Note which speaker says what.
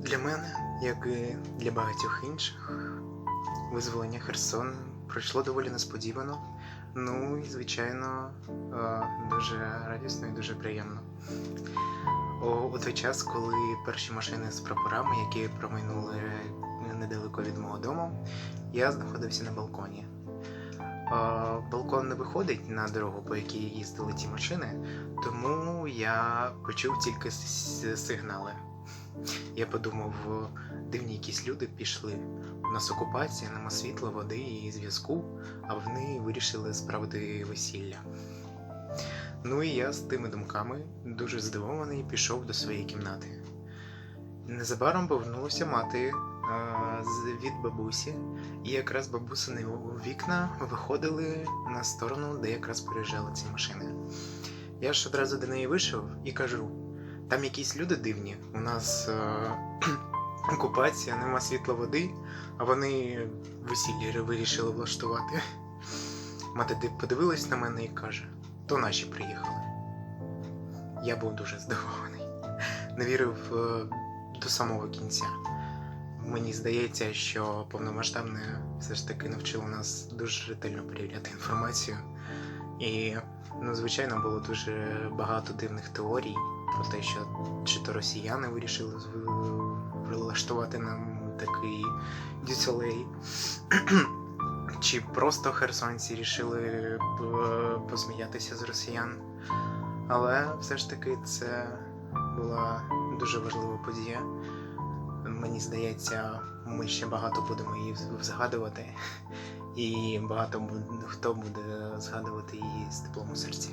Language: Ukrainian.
Speaker 1: Для мене, як і для багатьох інших, визволення Херсону пройшло доволі несподівано. Ну і, звичайно, е, дуже радісно і дуже приємно. У той час, коли перші машини з прапорами, які промайнули недалеко від мого дому, я знаходився на балконі. Е, Балкон не виходить на дорогу, по якій їздили ті машини, тому я почув тільки сигнали. Я подумав, дивні якісь люди пішли. У нас окупація, нема світла, води і зв'язку, а вони вирішили справити весілля. Ну і я з тими думками, дуже здивований, пішов до своєї кімнати. Незабаром повернулася мати а, з- від бабусі, і якраз бабусини вікна виходили на сторону, де якраз приїжджали ці машини. Я ж одразу до неї вийшов і кажу: там якісь люди дивні. У нас е, окупація, нема світла води, а вони весілля вирішили влаштувати. Мати подивилась на мене і каже: то наші приїхали. Я був дуже здивований. Не вірив е, до самого кінця. Мені здається, що повномасштабне все ж таки навчило нас дуже ретельно перевіряти інформацію. І, ну, звичайно, було дуже багато дивних теорій про те, що чи то росіяни вирішили влаштувати нам такий дюсолей, чи просто херсонці рішили посміятися з росіян. Але все ж таки це була дуже важлива подія. Мені здається, ми ще багато будемо її згадувати, і багато хто буде згадувати її з теплом у серці.